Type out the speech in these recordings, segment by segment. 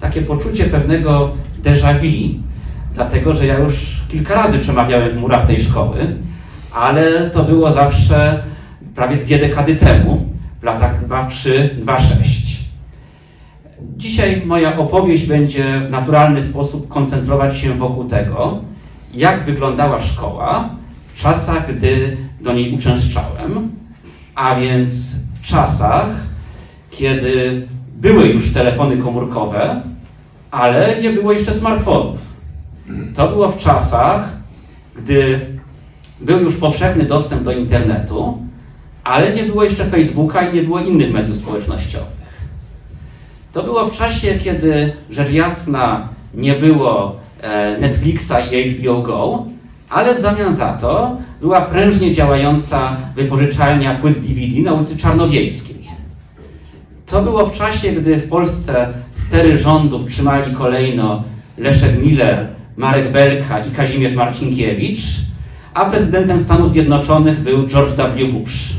Takie poczucie pewnego déjà vu, dlatego że ja już kilka razy przemawiałem w murach tej szkoły, ale to było zawsze prawie dwie dekady temu, w latach 2-3-2-6. Dzisiaj moja opowieść będzie w naturalny sposób koncentrować się wokół tego, jak wyglądała szkoła w czasach, gdy do niej uczęszczałem, a więc w czasach, kiedy były już telefony komórkowe, ale nie było jeszcze smartfonów. To było w czasach, gdy był już powszechny dostęp do internetu, ale nie było jeszcze Facebooka i nie było innych mediów społecznościowych. To było w czasie, kiedy rzecz jasna nie było e, Netflixa i HBO Go, ale w zamian za to była prężnie działająca wypożyczalnia płyt DVD na ulicy Czarnowiejskiej. To było w czasie, gdy w Polsce stery rządów trzymali kolejno Leszek Miller, Marek Belka i Kazimierz Marcinkiewicz, a prezydentem Stanów Zjednoczonych był George W. Bush.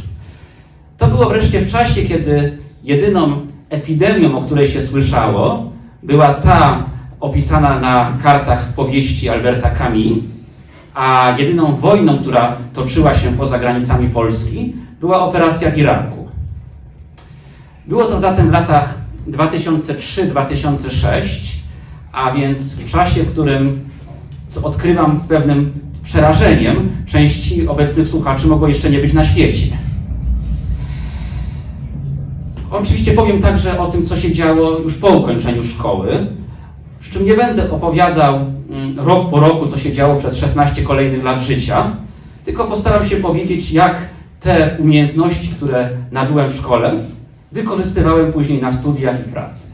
To było wreszcie w czasie, kiedy jedyną epidemią, o której się słyszało, była ta opisana na kartach powieści Alberta Camus, a jedyną wojną, która toczyła się poza granicami Polski, była operacja w Iraku. Było to zatem w latach 2003-2006, a więc w czasie, w którym, co odkrywam z pewnym przerażeniem, części obecnych słuchaczy mogło jeszcze nie być na świecie. Oczywiście powiem także o tym, co się działo już po ukończeniu szkoły, przy czym nie będę opowiadał mm, rok po roku, co się działo przez 16 kolejnych lat życia, tylko postaram się powiedzieć, jak te umiejętności, które nabyłem w szkole, wykorzystywałem później na studiach i w pracy.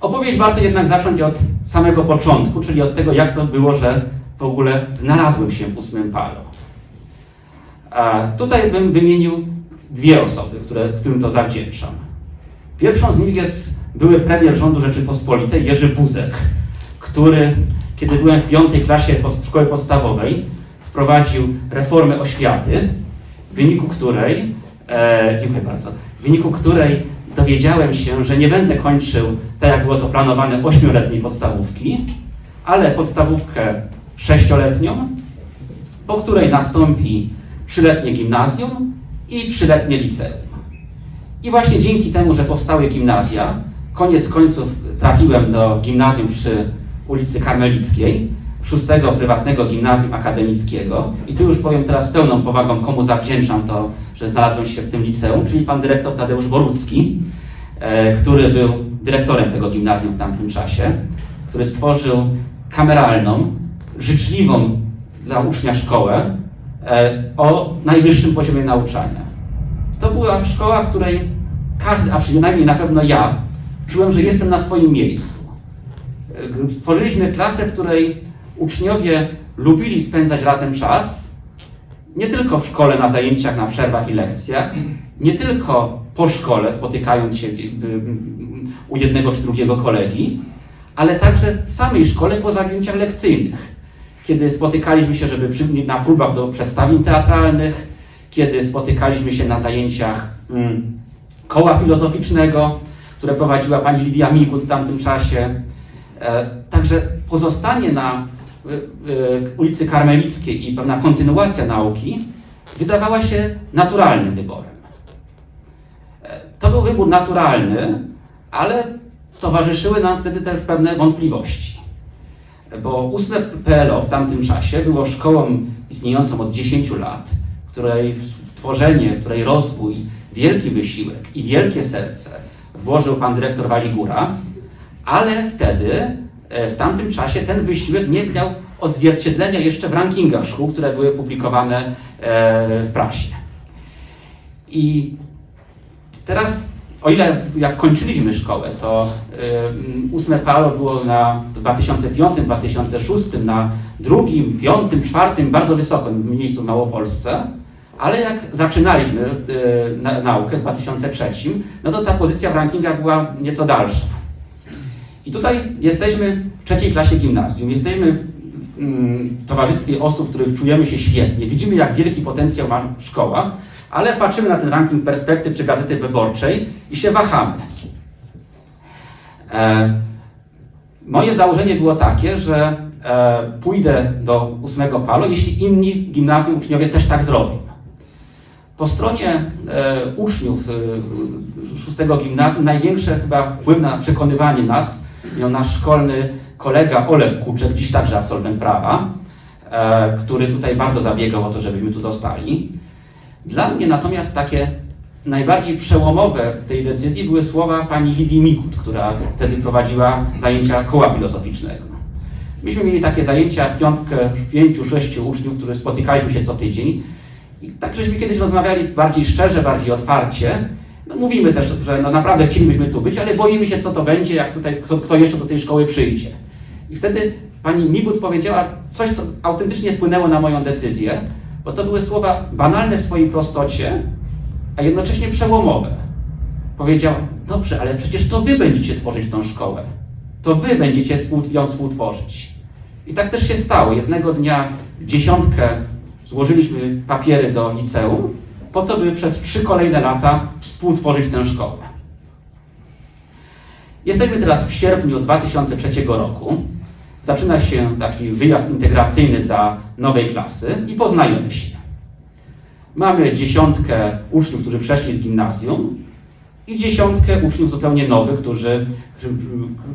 Opowieść warto jednak zacząć od samego początku, czyli od tego, jak to było, że w ogóle znalazłem się w ósmym palo. A tutaj bym wymienił dwie osoby, które, którym to zawdzięczam. Pierwszą z nich jest były premier rządu Rzeczypospolitej Jerzy Buzek, który, kiedy byłem w piątej klasie szkoły podstawowej, wprowadził reformę oświaty, w wyniku której, e, dziękuję bardzo, w wyniku której dowiedziałem się, że nie będę kończył, tak jak było to planowane, ośmioletniej podstawówki, ale podstawówkę sześcioletnią, po której nastąpi trzyletnie gimnazjum i trzyletnie liceum. I właśnie dzięki temu, że powstały gimnazja, koniec końców trafiłem do gimnazjum przy ulicy Karmelickiej, szóstego prywatnego gimnazjum akademickiego. I tu już powiem teraz z pełną powagą, komu zawdzięczam to, że znalazłem się w tym liceum, czyli pan dyrektor Tadeusz Borucki, e, który był dyrektorem tego gimnazjum w tamtym czasie, który stworzył kameralną, życzliwą dla ucznia szkołę e, o najwyższym poziomie nauczania. To była szkoła, w której każdy, a przynajmniej na pewno ja, czułem, że jestem na swoim miejscu. E, Stworzyliśmy klasę, w której uczniowie lubili spędzać razem czas, nie tylko w szkole, na zajęciach, na przerwach i lekcjach, nie tylko po szkole, spotykając się u jednego czy drugiego kolegi, ale także w samej szkole po zajęciach lekcyjnych, kiedy spotykaliśmy się, żeby przy, na próbach do przedstawień teatralnych, kiedy spotykaliśmy się na zajęciach mm, koła filozoficznego, które prowadziła pani Lidia Migut w tamtym czasie. E, także pozostanie na ulicy Karmelickiej i pewna kontynuacja nauki wydawała się naturalnym wyborem. E, to był wybór naturalny, ale towarzyszyły nam wtedy też pewne wątpliwości. Bo ósme PLO w tamtym czasie było szkołą istniejącą od 10 lat, której tworzenie, w której rozwój, wielki wysiłek i wielkie serce włożył pan dyrektor Waligura, ale wtedy, e, w tamtym czasie, ten wysiłek nie miał odzwierciedlenia jeszcze w rankingach szkół, które były publikowane e, w prasie. I teraz, o ile jak kończyliśmy szkołę, to ósme PALO było na 2005, 2006, na drugim, piątym, czwartym, bardzo wysokim miejscu w Małopolsce, ale jak zaczynaliśmy na, naukę w 2003, no to ta pozycja w rankingach była nieco dalsza. I tutaj jesteśmy w trzeciej klasie gimnazjum, jesteśmy w mm, towarzystwie osób, których czujemy się świetnie, widzimy jak wielki potencjał ma szkoła, ale patrzymy na ten ranking perspektyw czy gazety wyborczej i się wahamy. E, moje założenie było takie, że e, pójdę do ósmego palo, jeśli inni gimnazjum uczniowie też tak zrobią. Po stronie e, uczniów szóstego gimnazjum największe chyba wpływ na przekonywanie nas miał nasz szkolny kolega Olek Kuczek, dziś także absolwent prawa, e, który tutaj bardzo zabiegał o to, żebyśmy tu zostali. Dla mnie natomiast takie najbardziej przełomowe w tej decyzji były słowa pani Lidii Mikut, która wtedy prowadziła zajęcia koła filozoficznego. Myśmy mieli takie zajęcia, piątkę, pięciu, sześciu uczniów, którzy spotykaliśmy się co tydzień. I tak żeśmy kiedyś rozmawiali bardziej szczerze, bardziej otwarcie. No, mówimy też, że no naprawdę chcielibyśmy tu być, ale boimy się, co to będzie, jak tutaj, kto, kto jeszcze do tej szkoły przyjdzie. I wtedy pani Migut powiedziała coś, co autentycznie wpłynęło na moją decyzję, bo to były słowa banalne w swojej prostocie, a jednocześnie przełomowe. Powiedział, dobrze, ale przecież to wy będziecie tworzyć tą szkołę. To wy będziecie ją współtworzyć. I tak też się stało. Jednego dnia dziesiątkę złożyliśmy papiery do liceum, po to, by przez trzy kolejne lata współtworzyć tę szkołę. Jesteśmy teraz w sierpniu 2003 roku. Zaczyna się taki wyjazd integracyjny dla nowej klasy i poznajemy się. Mamy dziesiątkę uczniów, którzy przeszli z gimnazjum i dziesiątkę uczniów zupełnie nowych, którzy,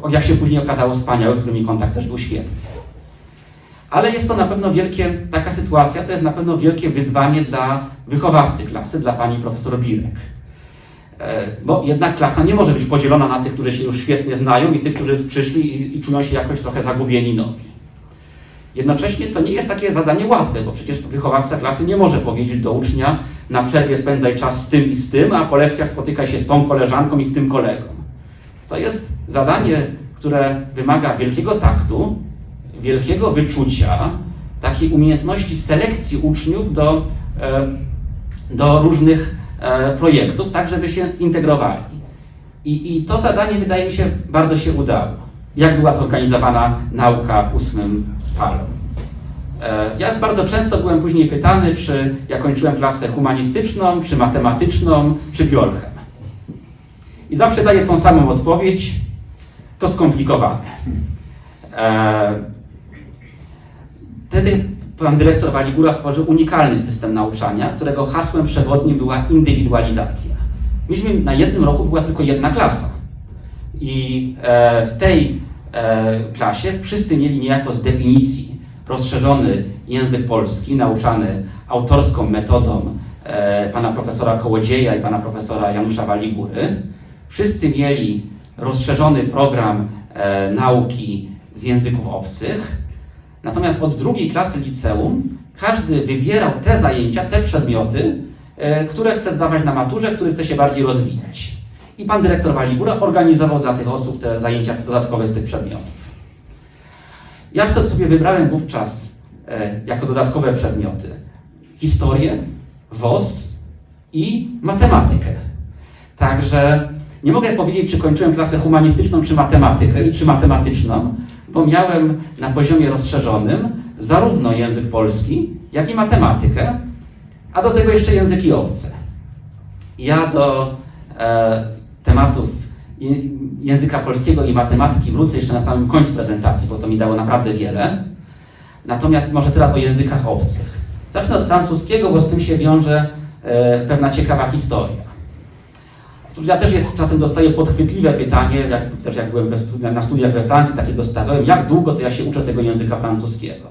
jak się później okazało, wspaniałych, z którymi kontakt też był świetny. Ale jest to na pewno wielkie, taka sytuacja to jest na pewno wielkie wyzwanie dla wychowawcy klasy, dla pani profesor Birek. E, Bo jednak klasa nie może być podzielona na tych, którzy się już świetnie znają i tych, którzy przyszli i, i czują się jakoś trochę zagubieni nowi. Jednocześnie to nie jest takie zadanie łatwe, bo przecież wychowawca klasy nie może powiedzieć do ucznia na przerwie spędzaj czas z tym i z tym, a po lekcjach spotykaj się z tą koleżanką i z tym kolegą. To jest zadanie, które wymaga wielkiego taktu, wielkiego wyczucia, takiej umiejętności selekcji uczniów do, e, do różnych e, projektów, tak żeby się zintegrowali. I, I to zadanie wydaje mi się bardzo się udało. Jak była zorganizowana nauka w ósmym palu? E, Ja bardzo często byłem później pytany, czy ja kończyłem klasę humanistyczną, czy matematyczną, czy biolchem. I zawsze daję tą samą odpowiedź. To skomplikowane. Wtedy pan dyrektor Waligura stworzył unikalny system nauczania, którego hasłem przewodnim była indywidualizacja. Myśmy na jednym roku była tylko jedna klasa. I e, w tej e, klasie wszyscy mieli niejako z definicji rozszerzony język polski, nauczany autorską metodą e, pana profesora Kołodzieja i pana profesora Janusza Waligury. Wszyscy mieli rozszerzony program nauki z języków obcych. Natomiast od drugiej klasy liceum każdy wybierał te zajęcia, te przedmioty, e, które chce zdawać na maturze, które chce się bardziej rozwijać. I pan dyrektor Waligura organizował dla tych osób te zajęcia dodatkowe z tych przedmiotów. Ja to sobie wybrałem wówczas e, jako dodatkowe przedmioty historię, WOS i matematykę. Także nie mogę powiedzieć, czy kończyłem klasę humanistyczną, czy matematykę, czy matematyczną, bo miałem na poziomie rozszerzonym zarówno język polski, jak i matematykę, a do tego jeszcze języki obce. Ja do e, tematów języka polskiego i matematyki wrócę jeszcze na samym końcu prezentacji, bo to mi dało naprawdę wiele. Natomiast może teraz o językach obcych. Zacznę od francuskiego, bo z tym się wiąże e, pewna ciekawa historia. Ja też jest, czasem dostaję podchwytliwe pytanie, jak, też jak byłem na studiach we Francji, takie dostawałem, jak długo to ja się uczę tego języka francuskiego.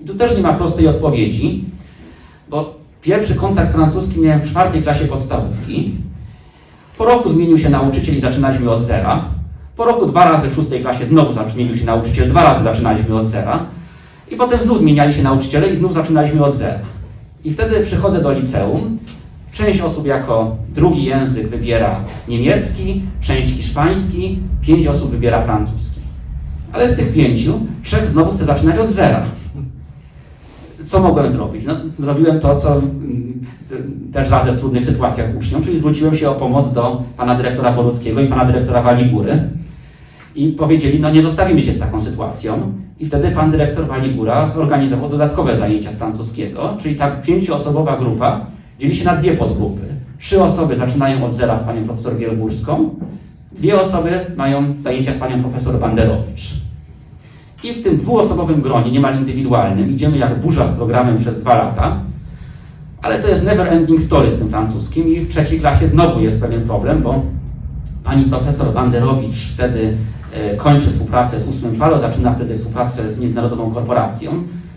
I tu też nie ma prostej odpowiedzi, bo pierwszy kontakt z francuskim miałem w czwartej klasie podstawówki. Po roku zmienił się nauczyciel i zaczynaliśmy od zera. Po roku dwa razy w szóstej klasie znowu zmienił się nauczyciel, dwa razy zaczynaliśmy od zera. I potem znów zmieniali się nauczyciele i znów zaczynaliśmy od zera. I wtedy przychodzę do liceum. Część osób jako drugi język wybiera niemiecki, część hiszpański, pięć osób wybiera francuski. Ale z tych pięciu, trzech znowu chce zaczynać od zera. Co mogłem zrobić? No, zrobiłem to, co mm, też radzę w trudnych sytuacjach uczniom, czyli zwróciłem się o pomoc do pana dyrektora Boruckiego i pana dyrektora Waligury i powiedzieli, no nie zostawimy się z taką sytuacją. I wtedy pan dyrektor Waligura zorganizował dodatkowe zajęcia z francuskiego, czyli ta pięcioosobowa grupa dzieli się na dwie podgrupy. Trzy osoby zaczynają od zera z panią profesor Wielgórską, Dwie osoby mają zajęcia z panią profesor Banderowicz. I w tym dwuosobowym gronie, niemal indywidualnym, idziemy jak burza z programem przez dwa lata, ale to jest never ending story z tym francuskim i w trzeciej klasie znowu jest pewien problem, bo pani profesor Banderowicz wtedy e, kończy współpracę z ósmym Palo, zaczyna wtedy współpracę z międzynarodową korporacją,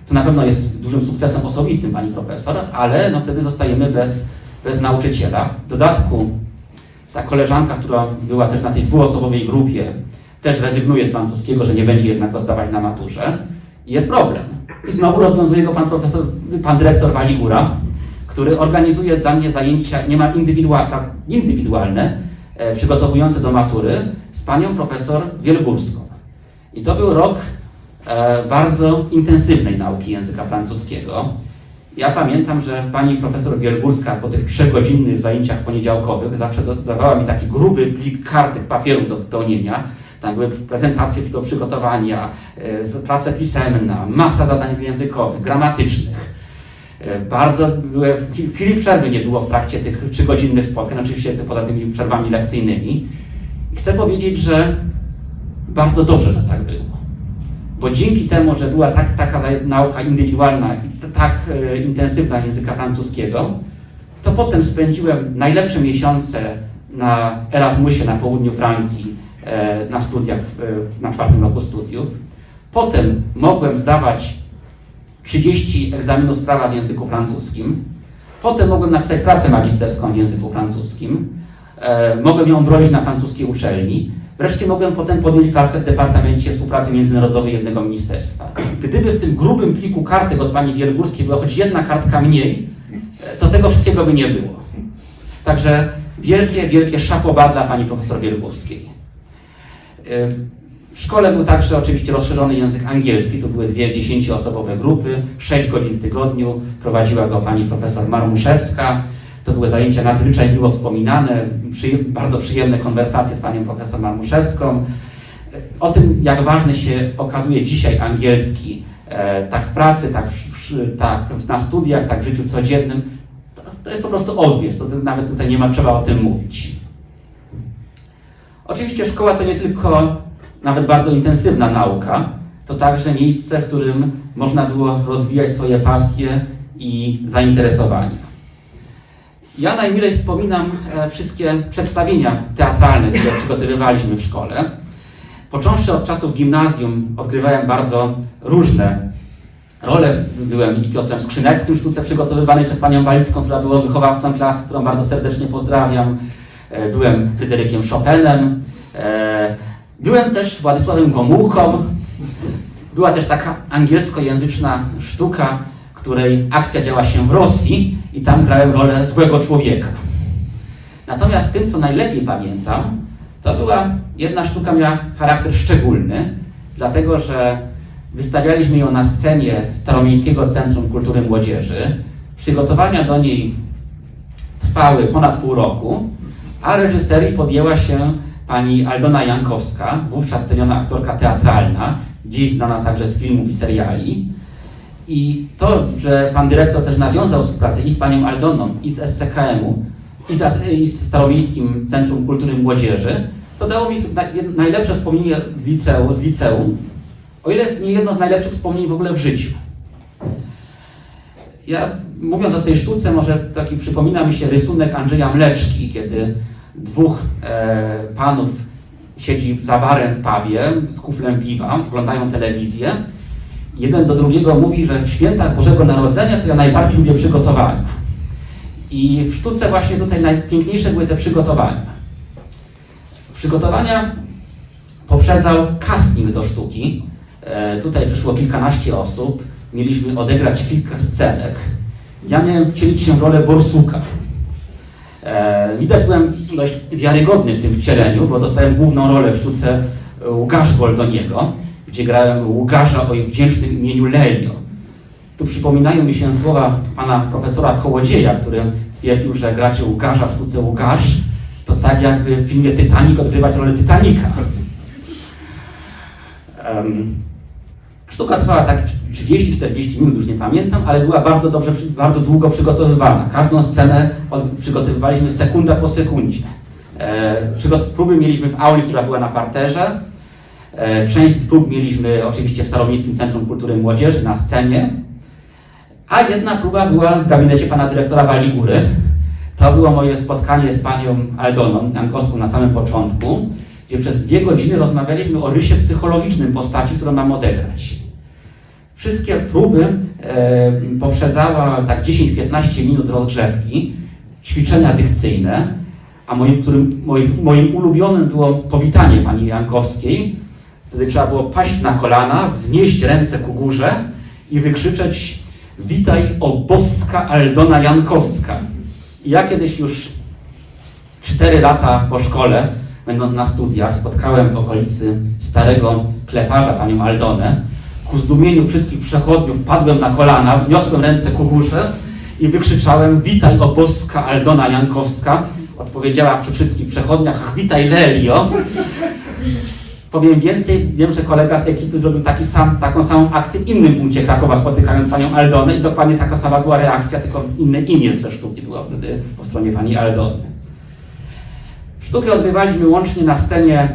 co na pewno jest dużym sukcesem osobistym pani profesor, ale no wtedy zostajemy bez, bez nauczyciela. W dodatku ta koleżanka, która była też na tej dwuosobowej grupie, też rezygnuje z francuskiego, że nie będzie jednak go zdawać na maturze. Jest problem. I znowu rozwiązuje go pan profesor, pan dyrektor Waligura, który organizuje dla mnie zajęcia niemal tak, indywidualne, e, przygotowujące do matury z panią profesor Wielgórską. I to był rok bardzo intensywnej nauki języka francuskiego. Ja pamiętam, że pani profesor Wielgórska po tych trzechgodzinnych zajęciach poniedziałkowych zawsze dawała mi taki gruby plik kartek papieru do wypełnienia. Tam były prezentacje do przygotowania, e, praca pisemna, masa zadań językowych, gramatycznych. E, Bardzo były, w chwili przerwy nie było w trakcie tych trzygodzinnych spotkań, oczywiście poza tymi przerwami lekcyjnymi. I chcę powiedzieć, że bardzo dobrze, że tak. Bo dzięki temu, że była tak, taka nauka indywidualna i tak e, intensywna języka francuskiego, to potem spędziłem najlepsze miesiące na Erasmusie na południu Francji, e, na studiach, e, na czwartym roku studiów. Potem mogłem zdawać 30 egzaminów z prawa w języku francuskim. Potem mogłem napisać pracę magisterską w języku francuskim. Mogłem ją bronić na francuskiej uczelni. Wreszcie mogłem potem podjąć pracę w Departamencie Współpracy Międzynarodowej jednego ministerstwa. Gdyby w tym grubym pliku kartek od pani Wielgórskiej była choć jedna kartka mniej, to tego wszystkiego by nie było. Także wielkie, wielkie szapoba dla pani profesor Wielgórskiej. W szkole był także oczywiście rozszerzony język angielski, to były dwie dziesięcioosobowe grupy, sześć godzin w tygodniu, prowadziła go pani profesor Marmuszewska. To były zajęcia nadzwyczaj miło wspominane, bardzo przyjemne konwersacje z panią profesor Marmuszewską. O tym, jak ważny się okazuje dzisiaj angielski, e, tak w pracy, tak, w, tak na studiach, tak w życiu codziennym, to, to jest po prostu obvious, to, to nawet tutaj nie ma trzeba o tym mówić. Oczywiście szkoła to nie tylko nawet bardzo intensywna nauka, to także miejsce, w którym można było rozwijać swoje pasje i zainteresowania. Ja najmilej wspominam e, wszystkie przedstawienia teatralne, które przygotowywaliśmy w szkole. Począwszy od czasów gimnazjum, odgrywałem bardzo różne role. Byłem i Piotrem Skrzyneckim w sztuce przygotowywanej przez panią Walicką, która była wychowawcą klasy, którą bardzo serdecznie pozdrawiam. E, Byłem Fryderykiem Chopinem. E, Byłem też Władysławem Gomułką. Była też taka angielskojęzyczna sztuka, której akcja działa się w Rosji i tam grałem rolę złego człowieka. Natomiast tym, co najlepiej pamiętam, to była jedna sztuka miała charakter szczególny, dlatego że wystawialiśmy ją na scenie Staromiejskiego Centrum Kultury Młodzieży. Przygotowania do niej trwały ponad pół roku, a reżyserii podjęła się pani Aldona Jankowska, wówczas ceniona aktorka teatralna, dziś znana także z filmów i seriali. I to, że pan dyrektor też nawiązał współpracę i z panią Aldoną, i z SCKM-u, i, za, i z Staromiejskim Centrum Kultury Młodzieży, to dało mi najlepsze wspomnienie w liceum, z liceum, o ile nie jedno z najlepszych wspomnień w ogóle w życiu. Ja mówiąc o tej sztuce, może taki przypomina mi się rysunek Andrzeja Mleczki, kiedy dwóch e, panów siedzi za barem w pubie z kuflem piwa, oglądają telewizję. Jeden do drugiego mówi, że w świętach Bożego Narodzenia to ja najbardziej lubię przygotowania. I w sztuce właśnie tutaj najpiękniejsze były te przygotowania. Przygotowania poprzedzał casting do sztuki. E, tutaj przyszło kilkanaście osób. Mieliśmy odegrać kilka scenek. Ja miałem wcielić się w rolę borsuka. E, widać byłem dość wiarygodny w tym wcieleniu, bo dostałem główną rolę w sztuce Łukasz Goldoniego, gdzie grałem Łukasza o wdzięcznym imieniu Lelio. Tu przypominają mi się słowa pana profesora Kołodzieja, który twierdził, że gracie Łukasza w sztuce Łukasz, to tak jakby w filmie Titanic odgrywać rolę Titanica. Em, Sztuka trwała tak 30-40 minut, już nie pamiętam, ale była bardzo dobrze, bardzo długo przygotowywana. Każdą scenę przygotowywaliśmy sekunda po sekundzie. E, próby mieliśmy w auli, która była na parterze. E, część prób mieliśmy oczywiście w Staromiejskim Centrum Kultury Młodzieży na scenie. A jedna próba była w gabinecie pana dyrektora Waligury. To było moje spotkanie z panią Aldoną Jankowską na samym początku, gdzie przez dwie godziny rozmawialiśmy o rysie psychologicznym postaci, którą mam odegrać. Wszystkie próby e, poprzedzała tak 10-15 minut rozgrzewki, ćwiczenia dykcyjne, a moim, którym, moim, moim ulubionym było powitanie pani Jankowskiej. Wtedy trzeba było paść na kolana, wznieść ręce ku górze i wykrzyczeć Witaj, o boska Aldona Jankowska. I ja kiedyś już cztery lata po szkole, będąc na studiach, spotkałem w okolicy starego kleparza panią Aldonę. Ku zdumieniu wszystkich przechodniów padłem na kolana, wniosłem ręce ku górze i wykrzyczałem Witaj, o boska Aldona Jankowska. Odpowiedziała przy wszystkich przechodniach "Ach, Witaj, Lelio. Powiem więcej, wiem, że kolega z ekipy zrobił taki sam, taką samą akcję w innym punkcie Krakowa, spotykając panią Aldonę i dokładnie taka sama była reakcja, tylko inne imię ze sztuki było wtedy po stronie pani Aldony. Sztukę odbywaliśmy łącznie na scenie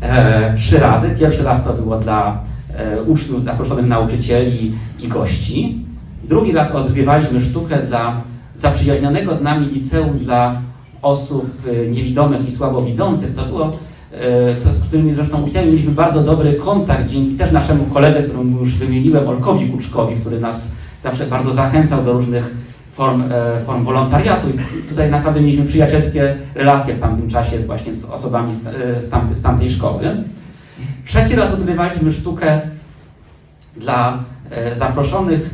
e, trzy razy. Pierwszy raz to było dla e, uczniów, zaproszonych nauczycieli i gości. Drugi raz odgrywaliśmy sztukę dla zaprzyjaźnionego z nami liceum dla osób e, niewidomych i słabowidzących. To było z którymi zresztą uczniami mieliśmy bardzo dobry kontakt, dzięki też naszemu koledze, którą już wymieniłem, Olkowi Kuczkowi, który nas zawsze bardzo zachęcał do różnych form, e, form wolontariatu. I tutaj naprawdę mieliśmy przyjacielskie relacje w tamtym czasie właśnie z osobami z, e, z, tamtej, z tamtej szkoły. Trzeci raz odbywaliśmy sztukę dla e, zaproszonych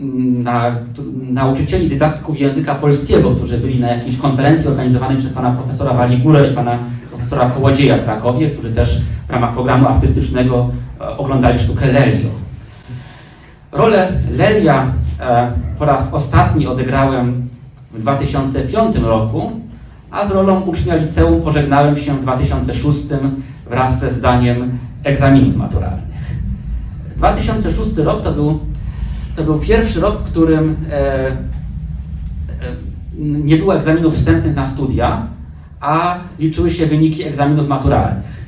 mm, na, nauczycieli dydaktyków języka polskiego, którzy byli na jakiejś konferencji organizowanej przez pana profesora Waligurę i pana profesora Kołodzieja w Krakowie, którzy też w ramach programu artystycznego e, oglądali sztukę Lelio. Rolę Lelia e, po raz ostatni odegrałem w 2005 roku, a z rolą ucznia liceum pożegnałem się w 2006 wraz ze zdaniem egzaminów maturalnych. 2006 rok to był, to był pierwszy rok, w którym e, e, nie było egzaminów wstępnych na studia, a liczyły się wyniki egzaminów maturalnych.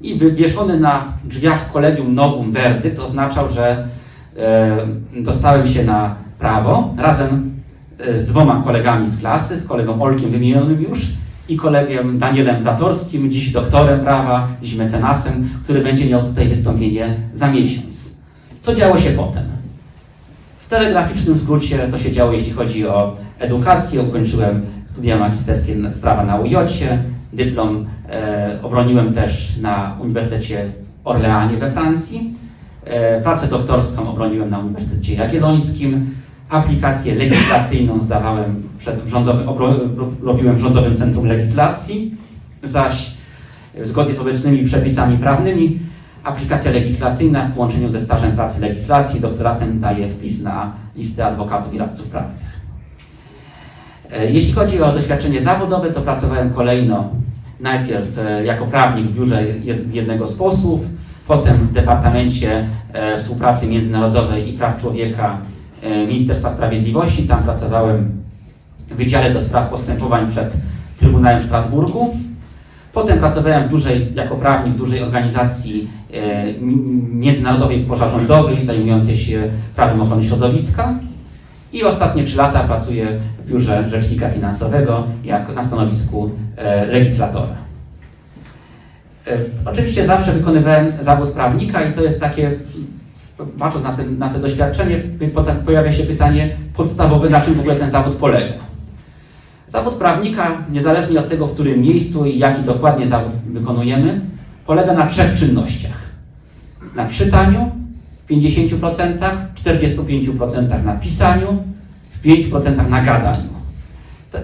I wywieszony na drzwiach kolegium nowum werdykt oznaczał, że e, dostałem się na prawo razem e, z dwoma kolegami z klasy, z kolegą Olkiem wymienionym już i kolegiem Danielem Zatorskim, dziś doktorem prawa, dziś mecenasem, który będzie miał tutaj wystąpienie za miesiąc. Co działo się potem? W telegraficznym skrócie, co się działo, jeśli chodzi o edukację, ukończyłem studia magisterskie z prawa na UJ-cie, dyplom e, obroniłem też na Uniwersytecie w Orleanie we Francji, e, pracę doktorską obroniłem na Uniwersytecie Jagiellońskim, aplikację legislacyjną zdawałem przed robiłem w Rządowym Centrum Legislacji, zaś zgodnie z obecnymi przepisami prawnymi aplikacja legislacyjna w połączeniu ze stażem pracy legislacji doktoratem daje wpis na listę adwokatów i radców prawnych. E, Jeśli chodzi o doświadczenie zawodowe, to pracowałem kolejno najpierw e, jako prawnik w biurze jednego z posłów, potem w Departamencie e, Współpracy Międzynarodowej i Praw Człowieka Ministerstwa Sprawiedliwości. Tam pracowałem w Wydziale do Spraw Postępowań przed Trybunałem w Strasburgu. Potem pracowałem w dużej, jako prawnik w dużej organizacji międzynarodowej pozarządowej zajmującej się prawem ochrony środowiska. I ostatnie trzy lata pracuję w biurze rzecznika finansowego jak na stanowisku e, legislatora. E, Oczywiście zawsze wykonywałem zawód prawnika i to jest takie, patrząc na, ten, na to doświadczenie, potem pojawia się pytanie podstawowe, na czym w ogóle ten zawód polega. Zawód prawnika, niezależnie od tego, w którym miejscu i jaki dokładnie zawód wykonujemy, polega na trzech czynnościach. Na czytaniu 50%, w 45% na pisaniu, w 5% na gadaniu.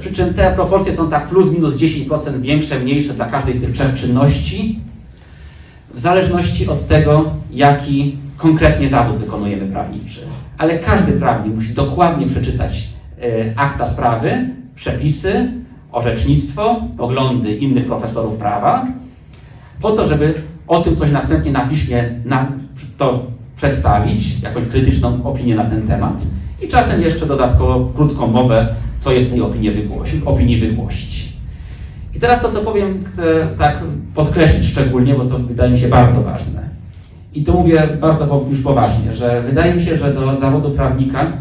Przy czym te proporcje są tak plus minus 10% większe, mniejsze dla każdej z tych trzech czynności, w zależności od tego, jaki konkretnie zawód wykonujemy prawniczy. Ale każdy prawnik musi dokładnie przeczytać e, akta sprawy, przepisy, orzecznictwo, poglądy innych profesorów prawa, po to, żeby o tym coś następnie na piśmie na, to przedstawić, jakąś krytyczną opinię na ten temat i czasem jeszcze dodatkowo krótką mowę, co jest w tej opinii wygłosić. Opinii wygłosić. I teraz to, co powiem, chcę tak podkreślić szczególnie, bo to wydaje mi się bardzo ważne. I to mówię bardzo już poważnie, że wydaje mi się, że do zawodu prawnika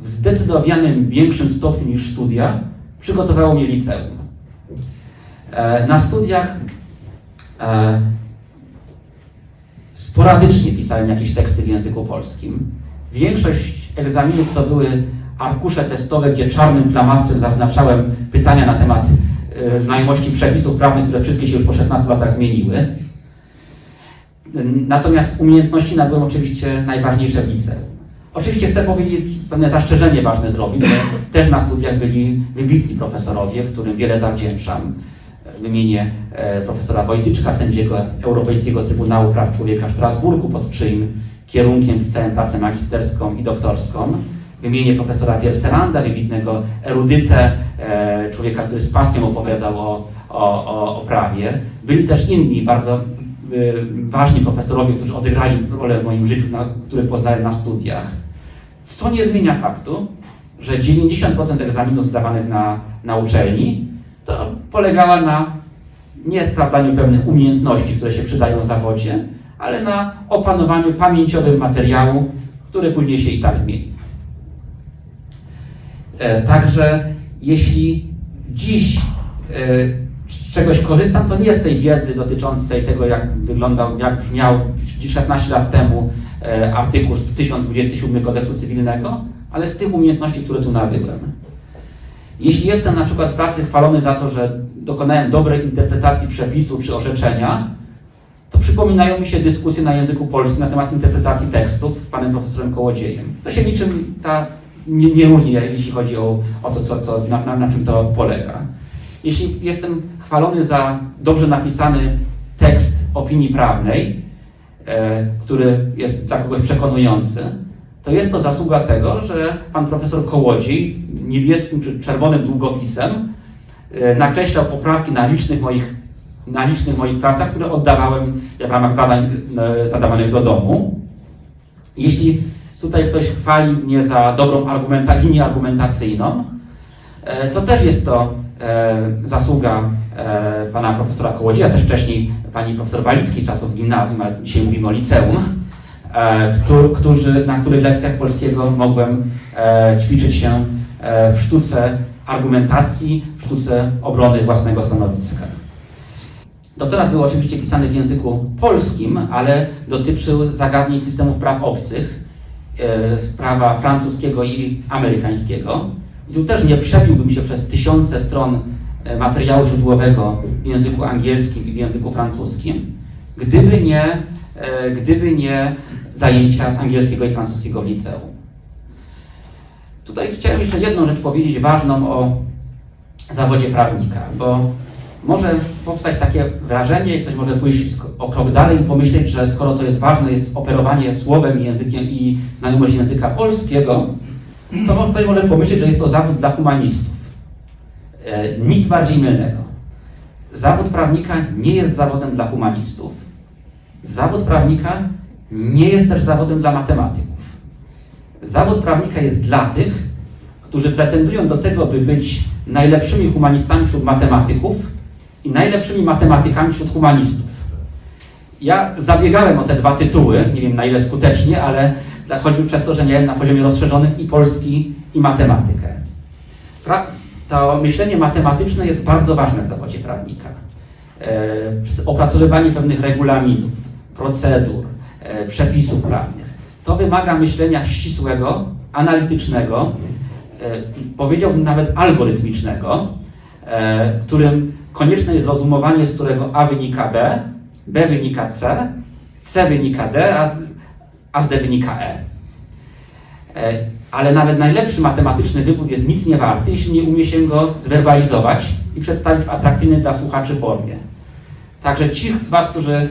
w zdecydowanym większym stopniu niż studia przygotowało mnie liceum. E, Na studiach e, sporadycznie pisałem jakieś teksty w języku polskim. Większość egzaminów to były arkusze testowe, gdzie czarnym flamastrem zaznaczałem pytania na temat e, znajomości przepisów prawnych, które wszystkie się już po 16 latach zmieniły. Natomiast umiejętności nabyłem oczywiście najważniejsze w liceum. Oczywiście chcę powiedzieć, pewne zastrzeżenie ważne zrobić, że też na studiach byli wybitni profesorowie, którym wiele zawdzięczam. Wymienię e, profesora Wojtyczka, sędziego Europejskiego Trybunału Praw Człowieka w Strasburgu, pod czyim kierunkiem pisałem pracę magisterską i doktorską. Wymienię profesora Pierselanda, wybitnego erudytę, e, człowieka, który z pasją opowiadał o, o, o, prawie. Byli też inni bardzo y, ważni profesorowie, którzy odegrali rolę w moim życiu, na, których poznałem na studiach. Co nie zmienia faktu, że 90% egzaminów zdawanych na, na uczelni to polegała na nie sprawdzaniu pewnych umiejętności, które się przydają w zawodzie, ale na opanowaniu pamięciowym materiału, który później się i tak zmieni. E, Także jeśli dziś e, z czegoś korzystam, to nie z tej wiedzy dotyczącej tego, jak wyglądał, jak brzmiał 16 lat temu e, artykuł z 1027 kodeksu cywilnego, ale z tych umiejętności, które tu nabyłem. Jeśli jestem na przykład w pracy chwalony za to, że dokonałem dobrej interpretacji przepisu czy orzeczenia, to przypominają mi się dyskusje na języku polskim na temat interpretacji tekstów z panem profesorem Kołodziejem. To się niczym ta, nie, nie różni, jeśli chodzi o, o to, co, co, na, na, na czym to polega. Jeśli jestem chwalony za dobrze napisany tekst opinii prawnej, e, który jest dla kogoś przekonujący, to jest to zasługa tego, że pan profesor Kołodziej niebieskim czy czerwonym długopisem e, nakreślał poprawki na licznych moich, na licznych moich pracach, które oddawałem w ramach zadań e, zadawanych do domu. Jeśli tutaj ktoś chwali mnie za dobrą argumenta, linię argumentacyjną, e, to też jest to zasługa pana profesora Kołodzieja, też wcześniej pani profesor Balicki z czasów gimnazjum, ale dzisiaj mówimy o liceum, którzy, na których lekcjach polskiego mogłem e, ćwiczyć się e, w sztuce argumentacji, w sztuce obrony własnego stanowiska. Doktorat był oczywiście pisany w języku polskim, ale dotyczył zagadnień systemów praw obcych, e, prawa francuskiego i amerykańskiego. I tu też nie przebiłbym się przez tysiące stron e, materiału źródłowego w języku angielskim i w języku francuskim, gdyby nie, e, gdyby nie zajęcia z angielskiego i francuskiego w liceum. Tutaj chciałem jeszcze jedną rzecz powiedzieć ważną o zawodzie prawnika, bo może powstać takie wrażenie, ktoś może pójść o krok dalej i pomyśleć, że skoro to jest ważne, jest operowanie słowem i językiem i znajomość języka polskiego, to ktoś może pomyśleć, że jest to zawód dla humanistów. E, nic bardziej mylnego. Zawód prawnika nie jest zawodem dla humanistów. Zawód prawnika nie jest też zawodem dla matematyków. Zawód prawnika jest dla tych, którzy pretendują do tego, by być najlepszymi humanistami wśród matematyków i najlepszymi matematykami wśród humanistów. Ja zabiegałem o te dwa tytuły, nie wiem na ile skutecznie, ale dla- choćby przez to, że miałem na poziomie rozszerzonym i polski, i matematykę. Pra- to myślenie matematyczne jest bardzo ważne w zawodzie prawnika. E, opracowywanie pewnych regulaminów, procedur, przepisów prawnych. To wymaga myślenia ścisłego, analitycznego, e, powiedziałbym nawet algorytmicznego, e, którym konieczne jest rozumowanie, z którego A wynika B, B wynika C, C wynika D, a z, D wynika E. E, Ale nawet najlepszy matematyczny wywód jest nic nie warty, jeśli nie umie się go zwerbalizować i przedstawić w atrakcyjnej dla słuchaczy formie. Także ci z Was, którzy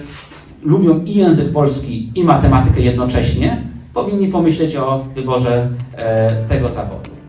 lubią i język polski, i matematykę jednocześnie, powinni pomyśleć o wyborze e, tego zawodu.